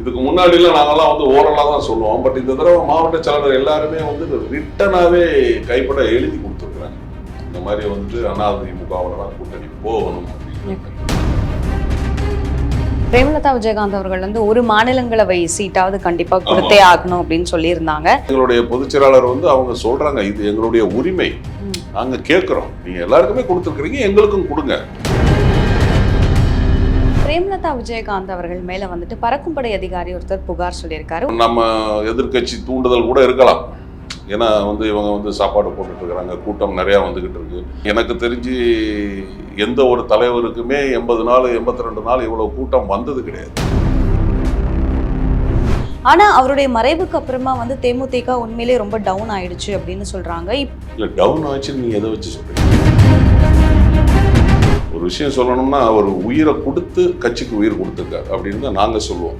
இதுக்கு முன்னாடிலாம் நாங்கெல்லாம் வந்து ஓரலாக தான் சொல்லுவோம். பட் இந்த தடவை மாவட்ட செயலாளர் எல்லாருமே வந்து ரிட்டனாகவே கைப்பட எழுதி கொடுத்துருக்குறாங்க. இந்த மாதிரி வந்துட்டு அதிமுகவோட கூட்டணி போகணும் அப்படின்னு. பிரேமலதா விஜயகாந்த் அவர்கள் வந்து ஒரு மாநிலங்களவை சீட்டாவது கண்டிப்பா கொடுத்தே ஆகணும் அப்படின்னு சொல்லியிருந்தாங்க. எங்களுடைய பொதுச் செயலாளர் வந்து அவங்க சொல்றாங்க இது எங்களுடைய உரிமை. நாங்க கேட்கிறோம். நீங்க எல்லாருக்குமே கொடுத்துருக்கீங்க எங்களுக்கும் கொடுங்க. பிரேமலதா விஜயகாந்த் அவர்கள் மேல வந்துட்டு பறக்கும் படை அதிகாரி ஒருத்தர் புகார் சொல்லியிருக்காரு. நம்ம எதிர்க்கட்சி தூண்டுதல் கூட இருக்கலாம். ஏன்னா வந்து இவங்க வந்து சாப்பாடு போட்டுட்டு இருக்கிறாங்க. கூட்டம் நிறையா வந்துகிட்டு இருக்கு. எனக்கு தெரிஞ்சு எந்த ஒரு தலைவருக்குமே எண்பது நாள் எண்பத்தி ரெண்டு நாள் இவ்வளவு கூட்டம் வந்தது கிடையாது. ஆனா அவருடைய மறைவுக்கு அப்புறமா வந்து தேமுதிக உண்மையிலேயே ரொம்ப டவுன் ஆயிடுச்சு அப்படின்னு சொல்றாங்க. இப்- இல்லை டவுன் ஆச்சுன்னு நீங்கள் எதை வச்சு சொல்றீங்க? ஒரு விஷயம் சொல்லணும்னா அவர் உயிரை கொடுத்து கட்சிக்கு உயிர் கொடுத்துருக்கார் அப்படின்னு தான் நாங்கள் சொல்லுவோம்.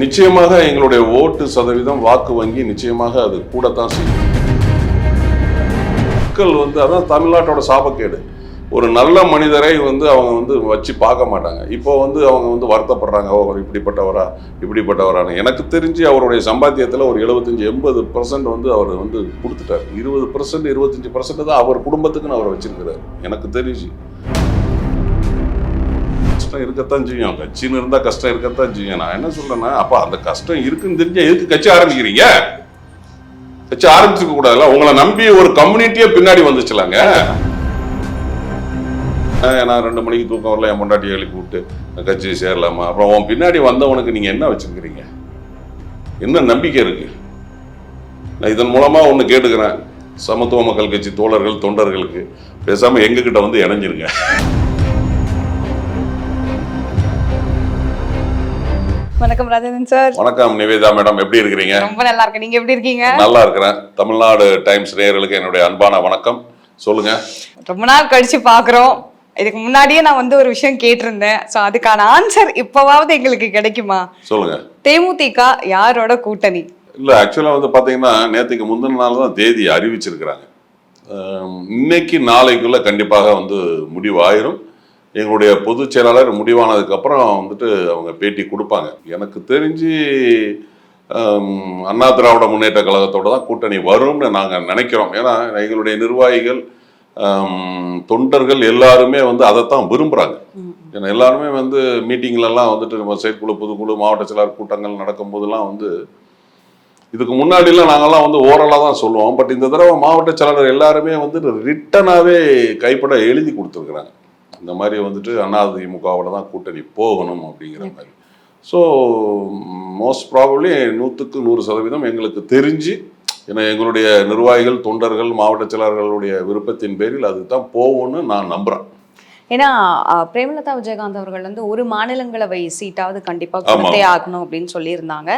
நிச்சயமாக எங்களுடைய ஓட்டு சதவீதம் வாக்கு வங்கி நிச்சயமாக அது கூடத்தான் செய்யும். மக்கள் வந்து அதான் தமிழ்நாட்டோட சாபக்கேடு. ஒரு நல்ல மனிதரை வந்து அவங்க வந்து வச்சு பார்க்க மாட்டாங்க. இப்போ வந்து அவங்க வந்து வருத்தப்படுறாங்க ஓ அவர் இப்படிப்பட்டவரா இப்படிப்பட்டவரான எனக்கு தெரிஞ்சு அவருடைய சம்பாத்தியத்தில் ஒரு எழுபத்தஞ்சி எண்பது பர்சன்ட் வந்து அவர் வந்து கொடுத்துட்டார். இருபது பர்சன்ட் இருபத்தஞ்சி பர்சன்ட் தான் அவர் குடும்பத்துக்குன்னு அவர் வச்சிருக்கிறார். எனக்கு தெரிஞ்சு. கஷ்டம் இருக்கத்தான் செய்யும். கட்சின்னு இருந்தால் கஷ்டம் இருக்கத்தான் செய்யும். நான் என்ன சொல்றேன்னா அப்போ அந்த கஷ்டம் இருக்குன்னு தெரிஞ்சா எதுக்கு கட்சி ஆரம்பிக்கிறீங்க? கட்சி ஆரம்பிச்சிருக்க கூடாதுல்ல? உங்களை நம்பி ஒரு கம்யூனிட்டியே பின்னாடி வந்துச்சுலாங்க. நான் ரெண்டு மணிக்கு தூக்கம் வரல என் பொண்டாட்டி எழுப்பி விட்டு கட்சி சேரலாமா? அப்புறம் உன் பின்னாடி வந்தவனுக்கு நீங்கள் என்ன வச்சுருக்கிறீங்க? என்ன நம்பிக்கை இருக்கு? நான் இதன் மூலமாக ஒன்று கேட்டுக்கிறேன். சமத்துவ மக்கள் கட்சி தோழர்கள் தொண்டர்களுக்கு. பேசாமல் எங்ககிட்ட வந்து இணைஞ்சிருங்க. வணக்கம் ராஜேந்திரன் சார் வணக்கம் நிவேதா மேடம் எப்படி இருக்கிறீங்க? ரொம்ப நல்லா இருக்கு நீங்க எப்படி இருக்கீங்க? நல்லா இருக்கிறேன். தமிழ்நாடு டைம்ஸ் நேயர்களுக்கு என்னுடைய அன்பான வணக்கம். சொல்லுங்க. ரொம்ப நாள் கழிச்சு பாக்குறோம். இதுக்கு முன்னாடியே நான் வந்து ஒரு விஷயம் கேட்டிருந்தேன். சோ அதுக்கான ஆன்சர் இப்பவாவது எங்களுக்கு கிடைக்குமா? சொல்லுங்க. தேமுதிக யாரோட கூட்டணி? இல்லை ஆக்சுவலாக வந்து பார்த்தீங்கன்னா நேற்றுக்கு முந்தின நாள் தான் தேதி அறிவிச்சிருக்கிறாங்க. இன்னைக்கு நாளைக்குள்ள கண்டிப்பாக வந்து முடிவாயிரும் எங்களுடைய பொதுச் செயலாளர் முடிவானதுக்கப்புறம் வந்துட்டு அவங்க பேட்டி கொடுப்பாங்க. எனக்கு தெரிஞ்சு அண்ணா திராவிட முன்னேற்ற கழகத்தோட தான் கூட்டணி வரும்னு நாங்கள் நினைக்கிறோம். ஏன்னா எங்களுடைய நிர்வாகிகள் தொண்டர்கள் எல்லாருமே வந்து அதைத்தான் விரும்புகிறாங்க ஏன்னா எல்லாருமே வந்து மீட்டிங்லலாம் வந்துட்டு நம்ம செயற்குழு பொதுக்குழு மாவட்ட செயலாளர் கூட்டங்கள் நடக்கும்போதெல்லாம் வந்து இதுக்கு முன்னாடிலாம் நாங்கெல்லாம் வந்து ஓரலாக தான் சொல்லுவோம். பட் இந்த தடவை மாவட்ட செயலாளர் எல்லாருமே வந்து ரிட்டனாகவே கைப்பட எழுதி கொடுத்துருக்குறாங்க. இந்த மாதிரி வந்துட்டு அதிமுகவோட தான் கூட்டணி போகணும் அப்படிங்கிற மாதிரி. ஸோ மோஸ்ட் ப்ராபப்ளி நூற்றுக்கு நூறு சதவீதம் எங்களுக்கு தெரிஞ்சு ஏன்னா எங்களுடைய நிர்வாகிகள் தொண்டர்கள் மாவட்ட செயலாளர்களுடைய விருப்பத்தின் பேரில் அதுதான் போகும்னு நான் நம்புகிறேன் ஏன்னா பிரேமலதா விஜயகாந்த் அவர்கள் வந்து ஒரு மாநிலங்களவை சீட்டாவது கண்டிப்பா கொடுத்தே ஆகணும் அப்படின்னு சொல்லியிருந்தாங்க.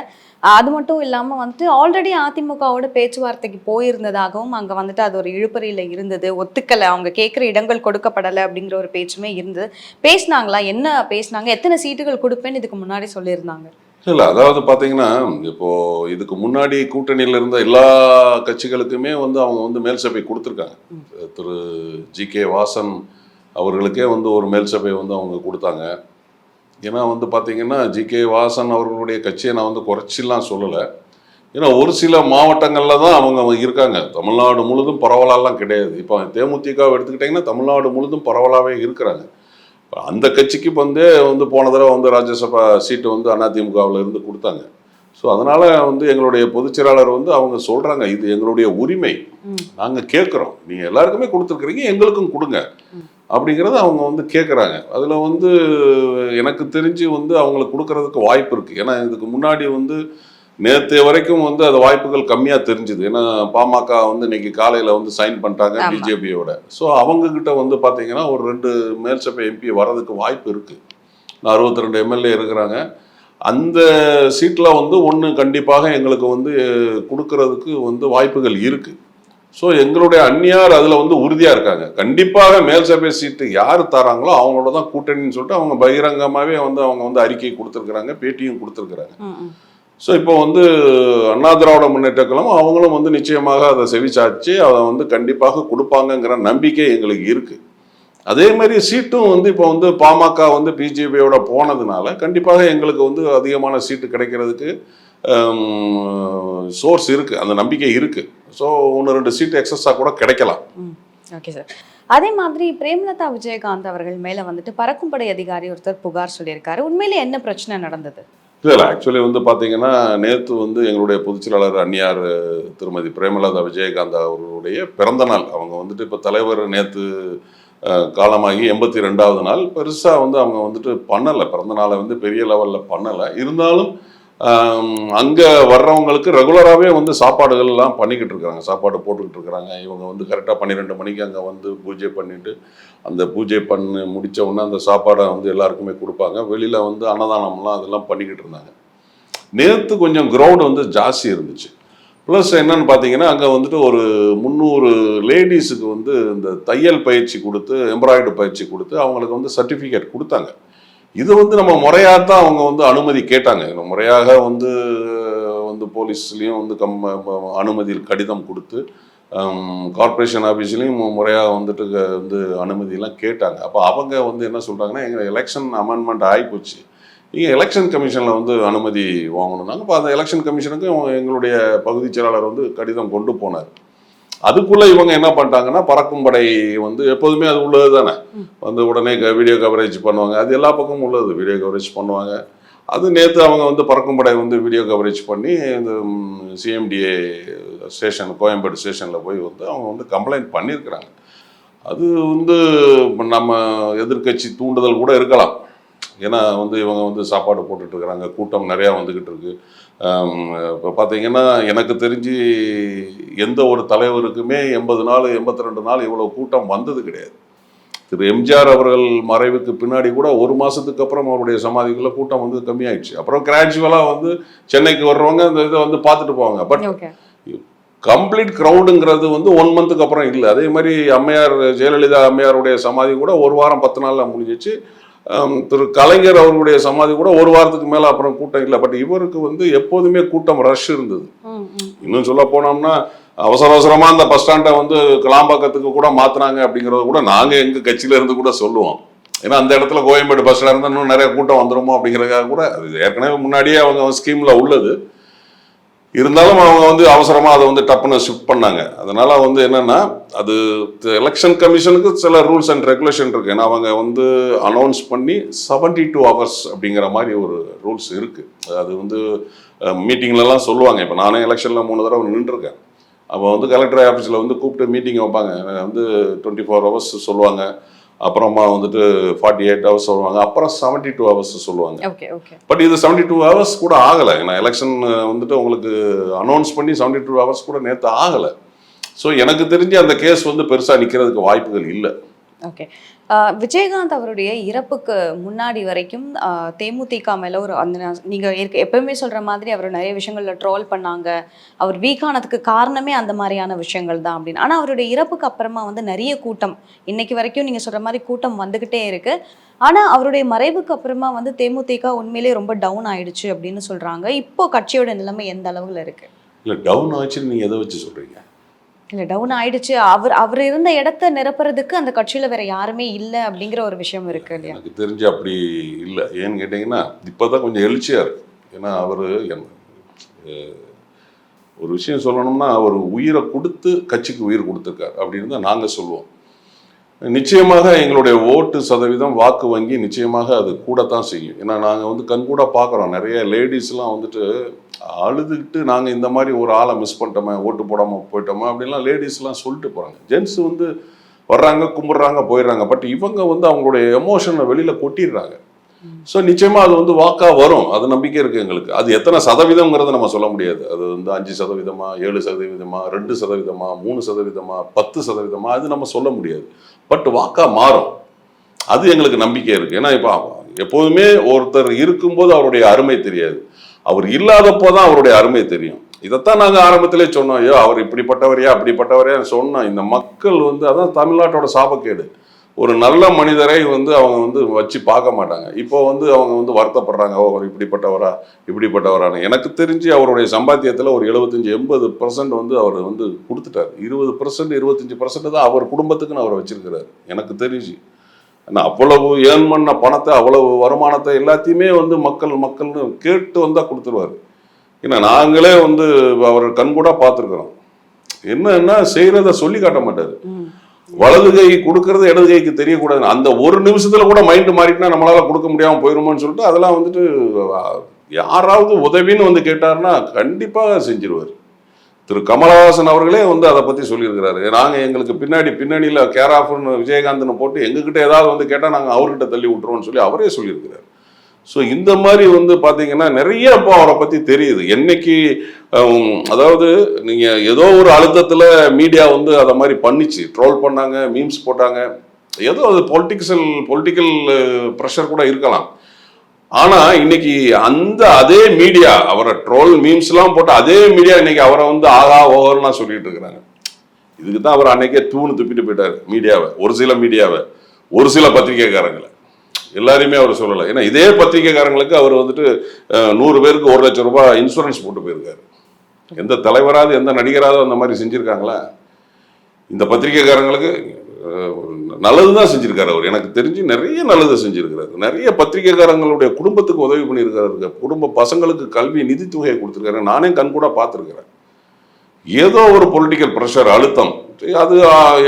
அது மட்டும் இல்லாம வந்துட்டு ஆல்ரெடி அதிமுகவோட பேச்சுவார்த்தைக்கு போயிருந்ததாகவும் அங்க வந்துட்டு அது ஒரு இழுபறியில இருந்தது. ஒத்துக்கல. அவங்க கேட்குற இடங்கள் கொடுக்கப்படலை அப்படிங்கிற ஒரு பேச்சுமே இருந்தது. பேசினாங்களா? என்ன பேசினாங்க? எத்தனை சீட்டுகள் கொடுப்பேன்னு இதுக்கு முன்னாடி சொல்லியிருந்தாங்க. இல்லை அதாவது பார்த்தீங்கன்னா இப்போ இதுக்கு முன்னாடி கூட்டணியில் இருந்த எல்லா கட்சிகளுக்குமே வந்து அவங்க வந்து மேல் சபை கொடுத்துருக்காங்க திரு ஜி கே வாசன் அவர்களுக்கே வந்து ஒரு மேல் சபை வந்து அவங்க கொடுத்தாங்க. ஏன்னா வந்து பார்த்தீங்கன்னா ஜி. கே. வாசன் அவர்களுடைய கட்சியை நான் வந்து குறைச்சிலாம் சொல்லலை. ஏன்னா ஒரு சில மாவட்டங்களில் தான் அவங்க இருக்காங்க. தமிழ்நாடு முழுதும் பரவலாலாம் கிடையாது. இப்போ தேமுதிக எடுத்துக்கிட்டிங்கன்னா தமிழ்நாடு முழுதும் பரவலாகவே இருக்கிறாங்க. அந்த கட்சிக்கு வந்து வந்து போன தடவை வந்து ராஜ்யசபா சீட்டு வந்து அதிமுகவில் இருந்து கொடுத்தாங்க. ஸோ அதனால் வந்து எங்களுடைய பொதுச் செயலாளர் வந்து அவங்க சொல்கிறாங்க இது எங்களுடைய உரிமை. நாங்கள் கேட்குறோம். நீங்கள் எல்லாருக்குமே கொடுத்துருக்குறீங்க எங்களுக்கும் கொடுங்க. அப்படிங்கிறத அவங்க வந்து கேட்குறாங்க அதில் வந்து எனக்கு தெரிஞ்சு வந்து அவங்களுக்கு கொடுக்கறதுக்கு வாய்ப்பு இருக்குது ஏன்னா இதுக்கு முன்னாடி வந்து நேற்று வரைக்கும் வந்து அது வாய்ப்புகள் கம்மியாக தெரிஞ்சுது. ஏன்னா பாமக வந்து இன்னைக்கு காலையில் வந்து சைன் பண்ணிட்டாங்க. பிஜேபியோட. ஸோ அவங்க கிட்ட வந்து பார்த்தீங்கன்னா ஒரு ரெண்டு மேல் சபை எம்பி வர்றதுக்கு வாய்ப்பு இருக்குது அறுபத்தி ரெண்டு எம்எல்ஏ இருக்கிறாங்க. அந்த சீட்டில் வந்து ஒன்று கண்டிப்பாக எங்களுக்கு வந்து கொடுக்கறதுக்கு வந்து வாய்ப்புகள் இருக்குது ஸோ எங்களுடைய அந்நியார் அதில் வந்து உறுதியாக இருக்காங்க. கண்டிப்பாக மேல் சபை சீட்டு யார் தராங்களோ அவங்களோட தான் கூட்டணின்னு சொல்லிட்டு அவங்க பகிரங்கமாகவே வந்து அவங்க வந்து அறிக்கை கொடுத்துருக்குறாங்க பேட்டியும் கொடுத்துருக்குறாங்க. ஸோ இப்போ வந்து அண்ணா திராவிட முன்னேற்ற கழகம் அவங்களும் வந்து நிச்சயமாக அதை செவிச்சாச்சு அதை வந்து கண்டிப்பாக கொடுப்பாங்கங்கிற நம்பிக்கை எங்களுக்கு இருக்கு. அதே மாதிரி சீட்டும் வந்து இப்போ வந்து பாமக வந்து பிஜேபியோட போனதுனால கண்டிப்பாக எங்களுக்கு வந்து அதிகமான சீட்டு கிடைக்கிறதுக்கு சோர்ஸ் இருக்குது அந்த நம்பிக்கை இருக்குது ஸோ ஒன்று ரெண்டு சீட்டு எக்ஸஸாக கூட கிடைக்கலாம். ஓகே சார் அதே மாதிரி பிரேமலதா விஜயகாந்த் அவர்கள் மேல வந்துட்டு பறக்கும் படை அதிகாரி ஒருத்தர் புகார் சொல்லியிருக்காரு. உண்மையிலே என்ன பிரச்சனை நடந்தது? இல்லை இல்லை ஆக்சுவலி வந்து பார்த்தீங்கன்னா நேற்று வந்து எங்களுடைய பொதுச்செயலாளர் அந்நியார் திருமதி பிரேமலதா விஜயகாந்த் அவர்களுடைய பிறந்த நாள். அவங்க வந்துட்டு இப்போ தலைவர் நேற்று காலமாகி எண்பத்தி ரெண்டாவது நாள். பெருசாக வந்து அவங்க வந்துட்டு பண்ணலை. பிறந்த நாளை வந்து பெரிய லெவலில் பண்ணலை. இருந்தாலும் அங்கே வர்றவங்களுக்கு ரெகுலராகவே வந்து சாப்பாடுகள் எல்லாம் பண்ணிக்கிட்டு இருக்கிறாங்க சாப்பாடு போட்டுக்கிட்டு இருக்கிறாங்க இவங்க வந்து கரெக்டாக பன்னிரெண்டு மணிக்கு அங்கே வந்து பூஜை பண்ணிட்டு அந்த பூஜை பண்ணி முடித்த உடனே அந்த சாப்பாடை வந்து எல்லாருக்குமே கொடுப்பாங்க. வெளியில் வந்து அன்னதானம்லாம் அதெல்லாம் பண்ணிக்கிட்டு இருந்தாங்க. நேற்று கொஞ்சம் க்ரௌடு வந்து ஜாஸ்தி இருந்துச்சு. ப்ளஸ் என்னன்னு பார்த்தீங்கன்னா அங்கே வந்துட்டு ஒரு முந்நூறு லேடிஸுக்கு வந்து இந்த தையல் பயிற்சி கொடுத்து எம்ப்ராய்டரி பயிற்சி கொடுத்து அவங்களுக்கு வந்து சர்டிஃபிகேட் கொடுத்தாங்க. இது வந்து நம்ம முறையாக தான் அவங்க வந்து அனுமதி கேட்டாங்க. முறையாக வந்து வந்து போலீஸ்லேயும் வந்து கம் அனுமதி கடிதம் கொடுத்து கார்ப்பரேஷன் ஆஃபீஸ்லேயும் முறையாக வந்துட்டு வந்து அனுமதியெல்லாம் கேட்டாங்க. அப்போ அவங்க வந்து என்ன சொல்கிறாங்கன்னா எங்கள் எலெக்ஷன் அமெண்ட்மெண்ட் ஆகிப்போச்சு நீங்கள் எலெக்ஷன் கமிஷனில் வந்து அனுமதி வாங்கணுன்னாங்க அப்போ அந்த எலெக்ஷன் கமிஷனுக்கு எங்களுடைய பகுதிச் செயலாளர் வந்து கடிதம் கொண்டு போனார். அதுக்குள்ளே இவங்க என்ன பண்ணிட்டாங்கன்னா பறக்கும் படை வந்து எப்போதுமே அது உள்ளது தானே. வந்து உடனே வீடியோ கவரேஜ் பண்ணுவாங்க. அது எல்லா பக்கமும் உள்ளது. வீடியோ கவரேஜ் பண்ணுவாங்க. அது நேற்று அவங்க வந்து பறக்கும் படை வந்து வீடியோ கவரேஜ் பண்ணி இந்த சிஎம்டிஏ ஸ்டேஷன் கோயம்பேடு ஸ்டேஷனில் போய் வந்து அவங்க வந்து கம்ப்ளைண்ட் பண்ணியிருக்கிறாங்க. அது வந்து நம்ம எதிர்க்கட்சி தூண்டுதல் கூட இருக்கலாம். ஏன்னா வந்து இவங்க வந்து சாப்பாடு போட்டுட்ருக்குறாங்க கூட்டம் நிறையா வந்துக்கிட்டு இருக்குது இப்போ பார்த்தீங்கன்னா எனக்கு தெரிஞ்சு எந்த ஒரு தலைவருக்குமே எண்பது நாள் எண்பத்தி ரெண்டு நாள் இவ்வளோ கூட்டம் வந்தது கிடையாது. திரு எம்ஜிஆர் அவர்கள் மறைவுக்கு பின்னாடி கூட ஒரு மாதத்துக்கு அப்புறம் அவருடைய சமாதிக்குள்ள கூட்டம் வந்து கம்மியாயிடுச்சு. அப்புறம் கிராஜுவலாக வந்து சென்னைக்கு வர்றவங்க இந்த இதை வந்து பார்த்துட்டு போவாங்க. பட் கம்ப்ளீட் க்ரௌடுங்கிறது வந்து ஒன் மந்த்துக்கு அப்புறம் இல்லை. அதே மாதிரி அம்மையார் ஜெயலலிதா அம்மையாருடைய சமாதி கூட ஒரு வாரம் பத்து நாளில் முடிஞ்சிச்சு. திரு கலைஞர் அவர்களுடைய சமாதி கூட ஒரு வாரத்துக்கு மேலே அப்புறம் கூட்டம் இல்லை. பட் இவருக்கு வந்து எப்போதுமே கூட்டம் ரஷ் இருந்தது. இன்னும் சொல்ல போனோம்னா அவசர அவசரமா அந்த பஸ் ஸ்டாண்டை வந்து கிளாம்பாக்கத்துக்கு கூட மாத்துனாங்க அப்படிங்கறத கூட நாங்க எங்க கட்சியில இருந்து கூட சொல்லுவோம். ஏன்னா அந்த இடத்துல கோயம்பேடு பஸ் ஸ்டாண்ட் இன்னும் நிறைய கூட்டம் வந்துருமோ அப்படிங்கறதுக்காக கூட ஏற்கனவே முன்னாடியே அவங்க ஸ்கீம்ல உள்ளது. இருந்தாலும் அவங்க வந்து அவசரமாக அதை வந்து டப்புன்னு ஷிஃப்ட் பண்ணாங்க. அதனால் வந்து என்னென்னா அது எலெக்ஷன் கமிஷனுக்கு சில ரூல்ஸ் அண்ட் ரெகுலேஷன் இருக்குது ஏன்னா அவங்க வந்து அனௌன்ஸ் பண்ணி 72 டூ ஹவர்ஸ் அப்படிங்கிற மாதிரி ஒரு ரூல்ஸ் இருக்குது அது வந்து மீட்டிங்லலாம் சொல்லுவாங்க. இப்போ நானே எலெக்ஷனில் மூணு தடவை நின்றுருக்கேன். அப்போ வந்து கலெக்டர் ஆஃபீஸில் வந்து கூப்பிட்டு மீட்டிங் வைப்பாங்க. வந்து டுவெண்ட்டி ஃபோர் ஹவர்ஸ் சொல்லுவாங்க. அப்புறமா வந்துட்டு ஃபார்ட்டி எயிட் ஹவர்ஸ் சொல்லுவாங்க. அப்புறம் 72 டூ ஹவர்ஸ் சொல்லுவாங்க பட் இது 72 டூ ஹவர்ஸ் கூட ஆகலை. ஏன்னா எலெக்ஷன் வந்துட்டு உங்களுக்கு அனௌன்ஸ் பண்ணி 72 டூ ஹவர்ஸ் கூட நேற்று ஆகலை. ஸோ எனக்கு தெரிஞ்சு அந்த கேஸ் வந்து பெருசாக நிற்கிறதுக்கு வாய்ப்புகள் இல்லை. ஓகே விஜயகாந்த் அவருடைய இறப்புக்கு முன்னாடி வரைக்கும் தேமுதிக மேல ஒரு அந்த நீங்கள் நீங்க எப்பவுமே சொல்ற மாதிரி அவர் நிறைய விஷயங்கள்ல ட்ரோல் பண்ணாங்க. அவர் வீக்கானதுக்கு காரணமே அந்த மாதிரியான விஷயங்கள் தான் அப்படின்னு. ஆனா அவருடைய இறப்புக்கு அப்புறமா வந்து நிறைய கூட்டம் இன்னைக்கு வரைக்கும் நீங்க சொல்ற மாதிரி கூட்டம் வந்துக்கிட்டே இருக்கு. ஆனா அவருடைய மறைவுக்கு அப்புறமா வந்து தேமுதிக உண்மையிலேயே ரொம்ப டவுன் ஆயிடுச்சு அப்படின்னு சொல்றாங்க. இப்போ கட்சியோட நிலைமை எந்த அளவுல இருக்கு? இல்லை டவுன் ஆச்சுன்னு நீங்கள் எதை வச்சு சொல்கிறீங்க இல்லை டவுன் ஆயிடுச்சு. அவர் அவர் இருந்த இடத்த நிரப்புறதுக்கு அந்த கட்சியில் வேற யாருமே இல்லை அப்படிங்கிற ஒரு விஷயம் இருக்கு இல்லையா? எனக்கு தெரிஞ்சு அப்படி இல்லை. ஏன்னு கேட்டிங்கன்னா இப்போ தான் கொஞ்சம் எழுச்சியாக இருக்கு. ஏன்னா அவர் ஒரு விஷயம் சொல்லணும்னா அவர் உயிரை கொடுத்து கட்சிக்கு உயிர் கொடுத்துருக்கார் அப்படின்னு தான் நாங்கள் சொல்லுவோம். நிச்சயமாக எங்களுடைய ஓட்டு சதவீதம் வாக்கு வங்கி நிச்சயமாக அது கூடத்தான் செய்யும். ஏன்னா நாங்கள் வந்து கண்கூட பார்க்குறோம் நிறைய லேடிஸ்லாம் வந்துட்டு அழுதுகிட்டு நாங்கள் இந்த மாதிரி ஒரு ஆளை மிஸ் பண்ணிட்டோமே ஓட்டு போடாமல் போயிட்டோமா அப்படின்லாம் லேடிஸ்லாம் சொல்லிட்டு போகிறாங்க ஜென்ஸ் வந்து வர்றாங்க கும்பிட்றாங்க போயிடுறாங்க. பட் இவங்க வந்து அவங்களுடைய எமோஷனை வெளியில் கொட்டிடுறாங்க. ஸோ நிச்சயமாக அது வந்து வாக்காக வரும். அது நம்பிக்கை இருக்குது எங்களுக்கு. அது எத்தனை சதவீதம்ங்கிறத நம்ம சொல்ல முடியாது. அது வந்து அஞ்சு சதவீதமா ஏழு சதவீதமா ரெண்டு சதவீதமா மூணு சதவீதமா பத்து சதவீதமா அது நம்ம சொல்ல முடியாது. பட் வாக்காக மாறும். அது எங்களுக்கு நம்பிக்கை இருக்குது ஏன்னா இப்போ எப்போதுமே ஒருத்தர் இருக்கும்போது அவருடைய அருமை தெரியாது. அவர் இல்லாதப்போ தான் அவருடைய அருமை தெரியும். இதைத்தான் நாங்கள் ஆரம்பத்திலே சொன்னோம் ஐயோ அவர் இப்படிப்பட்டவரையா அப்படிப்பட்டவரையா சொன்னோம் இந்த மக்கள் வந்து அதான் தமிழ்நாட்டோட சாபக்கேடு. ஒரு நல்ல மனிதரை வந்து அவங்க வந்து வச்சு பார்க்க மாட்டாங்க. இப்போ வந்து அவங்க வந்து வருத்தப்படுறாங்க ஓ அவர் இப்படிப்பட்டவரா இப்படிப்பட்டவரான எனக்கு தெரிஞ்சு அவருடைய சம்பாத்தியத்தில் ஒரு எழுபத்தஞ்சி எண்பது பர்சன்ட் வந்து அவர் வந்து கொடுத்துட்டாரு. இருபது பர்சன்ட் இருபத்தஞ்சி பர்சன்ட் தான் அவர் குடும்பத்துக்குன்னு அவர் வச்சிருக்கிறாரு. எனக்கு தெரிஞ்சு. ஏன்னா அவ்வளவு ஏர்ன் பண்ண பணத்தை அவ்வளவு வருமானத்தை எல்லாத்தையுமே வந்து மக்கள் மக்கள்னு கேட்டு வந்தா கொடுத்துருவாரு. ஏன்னா நாங்களே வந்து அவர் கண்கூடா பார்த்துருக்குறோம். என்னன்னா செய்யறத சொல்லி காட்ட மாட்டாரு. வலது கை கொடுக்கறது இடது கைக்கு தெரியக்கூடாது அந்த ஒரு நிமிஷத்துல கூட மைண்ட் மாறிட்டுனா நம்மளால கொடுக்க முடியாம போயிருமோன்னு சொல்லிட்டு அதெல்லாம் வந்துட்டு யாராவது உதவின்னு வந்து கேட்டாருன்னா கண்டிப்பா செஞ்சிருவார். திரு கமலஹாசன் அவர்களே வந்து அதை பத்தி சொல்லியிருக்கிறாரு. நாங்க எங்களுக்கு பின்னாடி பின்னணியில கேராஃப்னு விஜயகாந்தனை போட்டு எங்ககிட்ட ஏதாவது வந்து கேட்டா நாங்க அவர்கிட்ட தள்ளி விட்டுருவோம்னு சொல்லி அவரே சொல்லியிருக்கிறாரு. ஸோ இந்த மாதிரி வந்து பார்த்தீங்கன்னா நிறைய இப்போ அவரை பற்றி தெரியுது. என்னைக்கு அதாவது நீங்கள் ஏதோ ஒரு அழுத்தத்தில் மீடியா வந்து அதை மாதிரி பண்ணிச்சு. ட்ரோல் பண்ணாங்க மீம்ஸ் போட்டாங்க. ஏதோ அது பொலிட்டிக்ஸல் பொலிட்டிக்கல் ப்ரெஷர் கூட இருக்கலாம். ஆனால் இன்னைக்கு அந்த அதே மீடியா அவரை ட்ரோல் மீம்ஸ்லாம் போட்டு அதே மீடியா இன்னைக்கு அவரை வந்து ஆகா ஓவர்லாம் சொல்லிட்டு இருக்கிறாங்க. இதுக்கு தான் அவர் அன்னைக்கே தூணு துப்பிட்டு போயிட்டாரு மீடியாவை ஒரு சில மீடியாவை ஒரு சில பத்திரிகைக்காரங்களை. எல்லாரையுமே அவர் சொல்லலை. ஏன்னா இதே பத்திரிகைக்காரங்களுக்கு அவர் வந்துட்டு நூறு பேருக்கு ஒரு லட்சம் ரூபாய் இன்சூரன்ஸ் போட்டு போயிருக்காரு. எந்த தலைவராவது எந்த நடிகராவது அந்த மாதிரி செஞ்சிருக்காங்களா? இந்த பத்திரிகைக்காரங்களுக்கு நல்லது தான் செஞ்சிருக்காரு அவர். எனக்கு தெரிஞ்சு நிறைய நல்லது செஞ்சிருக்காரு நிறைய பத்திரிகைக்காரங்களுடைய குடும்பத்துக்கு உதவி பண்ணியிருக்காரு குடும்ப பசங்களுக்கு கல்வி நிதித்தொகையை கொடுத்துருக்காரு நானே கண்கூட பார்த்துருக்கிறேன். ஏதோ ஒரு பொலிட்டிக்கல் ப்ரெஷர் அழுத்தம். அது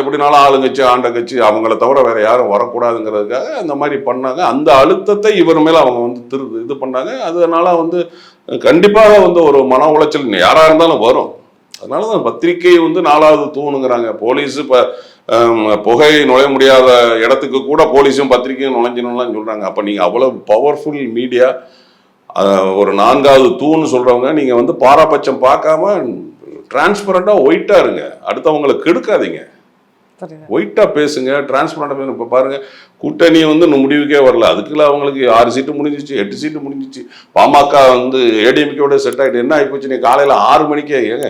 எப்படினாலும் ஆளுங்கட்சி ஆண்ட கட்சி அவங்கள தவிர வேற யாரும் வரக்கூடாதுங்கிறதுக்காக அந்த மாதிரி பண்ணாங்க. அந்த அழுத்தத்தை இவர் மேல அவங்க வந்து திரு இது பண்ணாங்க. அதனால வந்து கண்டிப்பாக வந்து ஒரு மன உளைச்சல் யாரா இருந்தாலும் வரும். அதனால தான் பத்திரிகை வந்து நாலாவது தூணுங்கிறாங்க. போலீஸ் இப்போ புகை நுழைய முடியாத இடத்துக்கு கூட போலீஸும் பத்திரிகையும் நுழைஞ்சணும்லாம் சொல்றாங்க. அப்போ நீங்க அவ்வளவு பவர்ஃபுல் மீடியா ஒரு நான்காவது தூண் சொல்றவங்க நீங்க வந்து பாராபட்சம் பார்க்காம டிரான்ஸ்பரண்டா ஒயிட்டா இருங்க. அடுத்தவங்களை கெடுக்காதீங்க. புரியுது. ஒயிட்டா பேசுங்க டிரான்ஸ்பரண்டா பேசுங்க. இப்போ பாருங்க கூட்டணி வந்து இன்னும் முடிவுக்கே வரல. அதுக்குள்ள அவங்களுக்கு ஆறு சீட்டு முடிஞ்சிச்சு எட்டு சீட்டு முடிஞ்சிச்சு. பாமக வந்து ஏடிஎம்கேவோட செட் ஆயிட்டு என்ன ஆயிப்போச்சு? நீ காலையில ஆறு மணிக்கே ஏங்க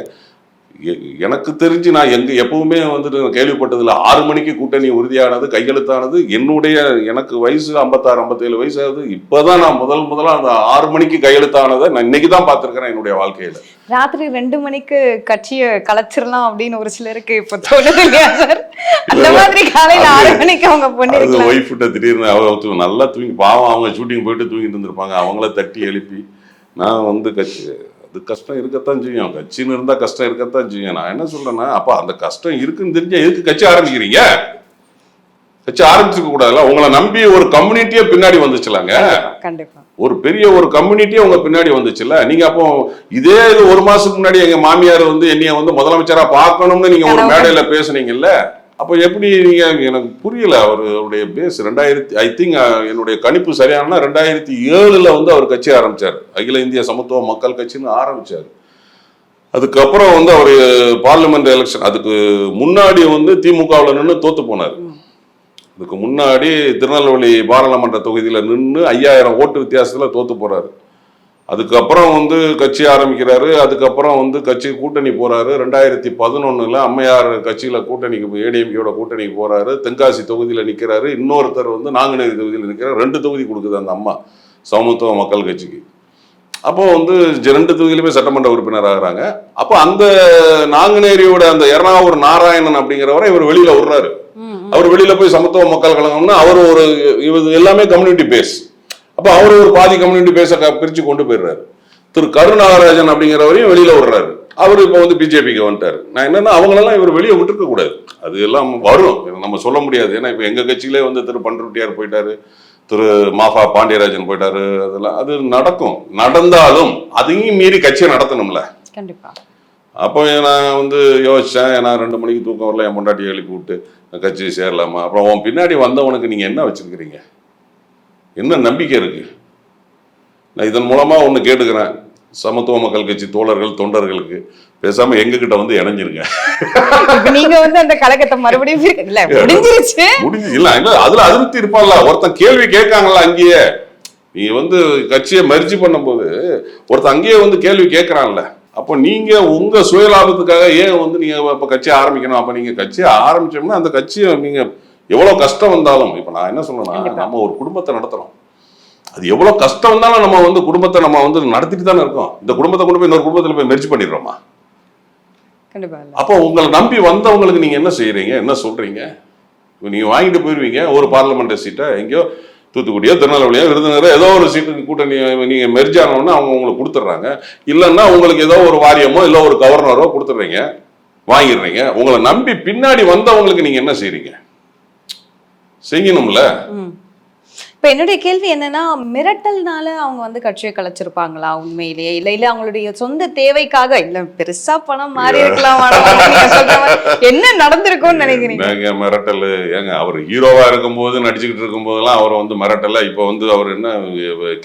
எனக்கு தெரிஞ்சு நான் எங்க எப்பவுமே வந்துட்டு நான் கேள்விப்பட்டதில்ல. ஆறு மணிக்கு கூட்டணி உறுதியானது கையெழுத்தானது. என்னுடைய எனக்கு வயசு ஐம்பத்தாறு ஐம்பத்தேழு வயசு ஆகுது இப்பதான் நான் முதல் முதல்ல அந்த ஆறு மணிக்கு கையெழுத்தானதை நான் இன்னைக்கு தான் பார்த்திருக்கிறேன் என்னுடைய வாழ்க்கையில. ராத்திரி ரெண்டு மணிக்கு கட்சியை கலைச்சிடலாம் அப்படின்னு ஒரு சிலருக்கு இப்ப தோணுது இல்லையா சார்? அந்த மாதிரி காலையில ஆறு மணிக்கு அவங்க அது பண்ணிருக்கலாம் ஒய்ஃப் கிட்ட திடீர்னு அவ தூ- நல்லா தூங்கி பாவம் அவங்க ஷூட்டிங் போயிட்டு தூங்கிட்டு இருந்திருப்பாங்க. அவங்கள தட்டி எழுப்பி நான் வந்து கட்சி அது கஷ்டம் இருக்கத்தான் செய்யும். கட்சின்னு இருந்தா கஷ்டம் இருக்கத்தான் செய்யும். நான் என்ன சொல்றேன்னா அப்ப அந்த கஷ்டம் இருக்குன்னு தெரிஞ்சா எதுக்கு கட்சி ஆரம்பிக்கிறீங்க? கட்சி ஆரம்பிச்சுக்க கூடாதுல்ல? உங்களை நம்பி ஒரு கம்யூனிட்டியே பின்னாடி வந்துச்சுலாங்க. ஒரு பெரிய ஒரு கம்யூனிட்டியே உங்க பின்னாடி வந்துச்சுல்ல நீங்க அப்போ இதே இது ஒரு மாசத்துக்கு முன்னாடி எங்க மாமியார் வந்து என்னைய வந்து முதலமைச்சரா பார்க்கணும்னு நீங்க ஒரு. மேடையில பேசுனீங்கல்ல? அப்போ எப்படி நீங்கள் எனக்கு புரியல அவருடைய பேஸ். ரெண்டாயிரத்தி ஐ திங்க் என்னுடைய கணிப்பு சரியானா ரெண்டாயிரத்தி ஏழில் வந்து அவர் கட்சி ஆரம்பிச்சார். அகில இந்திய சமத்துவ மக்கள் கட்சின்னு ஆரம்பிச்சார். அதுக்கப்புறம் வந்து அவர் பார்லிமெண்ட் எலெக்ஷன் அதுக்கு முன்னாடி வந்து திமுகவில் நின்று தோத்து போனார். அதுக்கு முன்னாடி திருநெல்வேலி பாராளுமன்ற தொகுதியில் நின்று ஐயாயிரம் ஓட்டு வித்தியாசத்தில் தோத்து போகிறாரு அதுக்கப்புறம் வந்து கட்சி ஆரம்பிக்கிறாரு அதுக்கப்புறம் வந்து கட்சி கூட்டணி போறாரு. ரெண்டாயிரத்தி பதினொன்னுல அம்மையார் கட்சியில கூட்டணிக்கு ஏடிஎம்கேயோட கூட்டணிக்கு போறாரு. தென்காசி தொகுதியில நிக்கிறாரு. இன்னொருத்தர் வந்து நாங்குநேரி தொகுதியில நிக்கிறாரு. ரெண்டு தொகுதி கொடுக்குது அந்த அம்மா சமத்துவ மக்கள் கட்சிக்கு. அப்போ வந்து ரெண்டு தொகுதியிலுமே சட்டமன்ற உறுப்பினர் ஆகுறாங்க. அப்போ அந்த நாங்குநேரியோட அந்த எர்ணாவூர் நாராயணன் அப்படிங்கிறவரை இவர் வெளியில விடுறாரு. அவர் வெளியில போய் சமத்துவ மக்கள் கழகம்னா அவர் ஒரு இது எல்லாமே கம்யூனிட்டி பேஸ் அப்ப அவர் ஒரு பாதி கம்யூனிட்டி பேஸ பிரிச்சு கொண்டு போயிடுறாரு. திரு கருநாகராஜன் அப்படிங்கிறவரையும் வெளியில விடுறாரு அவர் இப்போ வந்து பிஜேபிக்கு வந்துட்டாரு. நான் என்னன்னா அவங்களெல்லாம் இவர் வெளியே விட்டுருக்க கூடாது அது எல்லாம் வரும். நம்ம சொல்ல முடியாது. ஏன்னா இப்போ எங்க கட்சியிலே வந்து திரு பண்ருட்டியார் போயிட்டாரு திரு மாஃபா பாண்டியராஜன் போயிட்டாரு அதெல்லாம் அது நடக்கும். நடந்தாலும் அதையும் மீறி கட்சியை நடத்தணும்ல. கண்டிப்பா. அப்போ நான் வந்து யோசிச்சேன் நான் ரெண்டு மணிக்கு தூக்கம் வரல என் பொண்டாட்டி எழுப்பி விட்டு கட்சி சேரலாமா? அப்புறம் உன் பின்னாடி வந்தவனுக்கு நீங்கள் என்ன வச்சிருக்கிறீங்க? என்ன நம்பிக்கை இருக்கு? நான் இதன் மூலமா ஒன்று கேட்டுக்கிறேன். சமத்துவ மக்கள் கட்சி தோழர்கள் தொண்டர்களுக்கு. பேசாம எங்க கிட்ட வந்து இணைஞ்சிருங்க. நீங்க வந்து அந்த கழகத்தை மறுபடியும் இல்ல முடிஞ்சிருச்சு. முடிஞ்சு இல்ல இல்ல அதுல அதிருப்தி இருப்பான்ல. ஒருத்தன் கேள்வி கேட்காங்கல்ல அங்கேயே? நீ வந்து கட்சியை மர்ஜி பண்ணும்போது ஒருத்தன் அங்கேயே வந்து கேள்வி கேட்கறான்ல. அப்போ நீங்க உங்க சுயலாபத்துக்காக ஏன் வந்து நீங்க இப்ப கட்சியை ஆரம்பிக்கணும்? அப்ப நீங்க கட்சியை ஆரம்பிச்சோம்னா அந்த கட்சியை நீங்க எவ்வளவு கஷ்டம் வந்தாலும் இப்ப நான் என்ன கண்டிப்பா. நம்ம ஒரு குடும்பத்தை நடத்துறோம். அது எவ்வளவு கஷ்டம் வந்தாலும் நம்ம வந்து குடும்பத்தை நம்ம வந்து நடத்திட்டு தானே இருக்கோம். இந்த குடும்பத்தை கொண்டு போய் இன்னொரு குடும்பத்துல போய் மெர்ஜி பண்ணிடுறோமா? அப்போ உங்களை நம்பி வந்தவங்களுக்கு நீங்க என்ன செய்யறீங்க என்ன சொல்றீங்க? நீங்கள் வாங்கிட்டு போயிருவீங்க ஒரு பார்லமெண்ட் சீட்டை எங்கேயோ தூத்துக்குடியோ திருநெல்வேலியோ விருதுநகரோ ஏதோ ஒரு சீட்டு கூட்டணி நீங்கள் மெர்ஜ் ஆனோன்னா அவங்க உங்களுக்கு கொடுத்துட்றாங்க. இல்லைன்னா உங்களுக்கு ஏதோ ஒரு வாரியமோ இல்லை ஒரு கவர்னரோ கொடுத்துட்றீங்க வாங்கிடுறீங்க. உங்களை நம்பி பின்னாடி வந்தவங்களுக்கு நீங்கள் என்ன செய்றீங்க? செய்யணும்ல. இப்ப என்னுடைய கேள்வி என்னன்னா மிரட்டல்னால அவங்க வந்து கட்சியை கலைச்சிருப்பாங்களா உண்மையிலேயே? இல்ல இல்ல அவங்களுடைய சொந்த தேவைக்காக இல்ல பெருசா பணம் மாறி இருக்கலாம். என்ன நடந்திருக்கும்னு நினைக்கிறீங்க? மிரட்டல் ஏங்க அவர் ஹீரோவா இருக்கும்போது நடிச்சுக்கிட்டு இருக்கும்போதெல்லாம் அவர் வந்து மிரட்டல. இப்போ வந்து அவர் என்ன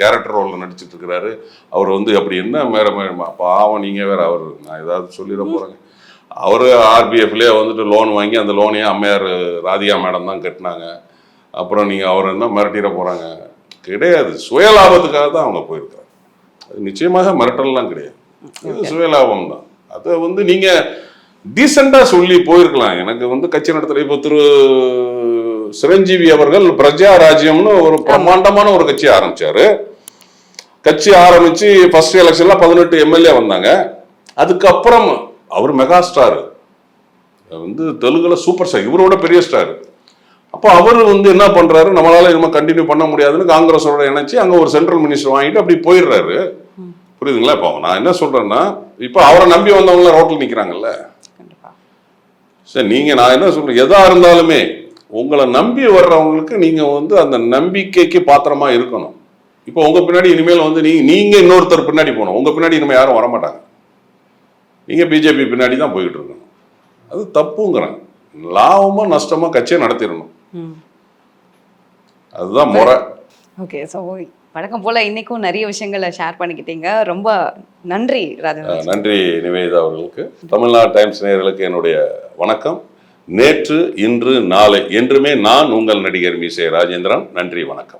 கேரக்டர் ரோல்ல நடிச்சிட்டு இருக்கிறாரு அவர் வந்து அப்படி என்ன மேற- பாவம் நீங்க வேற அவர் நான் ஏதாவது சொல்லிட போறேங்க. அவர் ஆர்பிஎஃப்லேயே வந்துட்டு லோன் வாங்கி அந்த லோனையே அம்மையார் ராதிகா மேடம் தான் கட்டினாங்க. அப்புறம் நீங்க அவர் என்ன மிரட்டிட போறாங்க? கிடையாது. சுயலாபத்துக்காக தான் அவங்க போயிருக்காங்க. அது நிச்சயமாக மிரட்டல்லாம் கிடையாது. அது சுயலாபம் தான் அதை வந்து நீங்க டீசெண்டாக சொல்லி போயிருக்கலாம். எனக்கு வந்து கட்சி நடத்துகிற இப்போ திரு சிரஞ்சீவி அவர்கள் பிரஜா ராஜ்யம்னு ஒரு பிரம்மாண்டமான ஒரு கட்சி ஆரம்பிச்சாரு. கட்சி ஆரம்பிச்சு ஃபர்ஸ்ட் எலெக்ஷன்ல பதினெட்டு எம்எல்ஏ வந்தாங்க. அதுக்கப்புறம் அவர் மெகா ஸ்டார் வந்து தெலுங்குல சூப்பர் ஸ்டார் இவரோட பெரிய ஸ்டார் அப்போ அவர் வந்து என்ன பண்றாரு? நம்மளால இனிமேல் கண்டினியூ பண்ண முடியாதுன்னு காங்கிரஸோட இணைச்சு அங்க ஒரு சென்ட்ரல் மினிஸ்டர் வாங்கிட்டு அப்படி போயிடுறாரு. புரியுதுங்களா? இப்போ நான் என்ன சொல்றேன்னா இப்போ அவரை நம்பி வந்தவங்க ரோட்டில் நிக்கிறாங்கல்ல? சரி நீங்க நான் என்ன சொல்றேன்? எதா இருந்தாலுமே உங்களை நம்பி வர்றவங்களுக்கு நீங்க வந்து அந்த நம்பிக்கைக்கு பாத்திரமா இருக்கணும். இப்போ உங்க பின்னாடி இனிமேல் வந்து நீ நீங்க இன்னொருத்தர் பின்னாடி போகணும். உங்க பின்னாடி இனிமேல் யாரும் வர மாட்டாங்க நீங்க பிஜேபி பின்னாடி தான் போய்கிட்டு இருக்கணும். அது தப்புங்கிறேன். லாபமா நஷ்டமா கட்சியை நடத்திடணும். அதுதான் முறை. ஓகே ஸோ வழக்கம் போல இன்னைக்கும் நிறைய விஷயங்களை ஷேர் பண்ணிக்கிட்டீங்க. ரொம்ப நன்றி அஹ் நன்றி நிவேதிதா அவர்களுக்கு. தமிழ்நாடு டைம்ஸ் நேயர்களுக்கு என்னுடைய வணக்கம். நேற்று இன்று நாளை என்றுமே நான் உங்கள் நடிகர் மீசை ராஜேந்திரன். நன்றி வணக்கம்.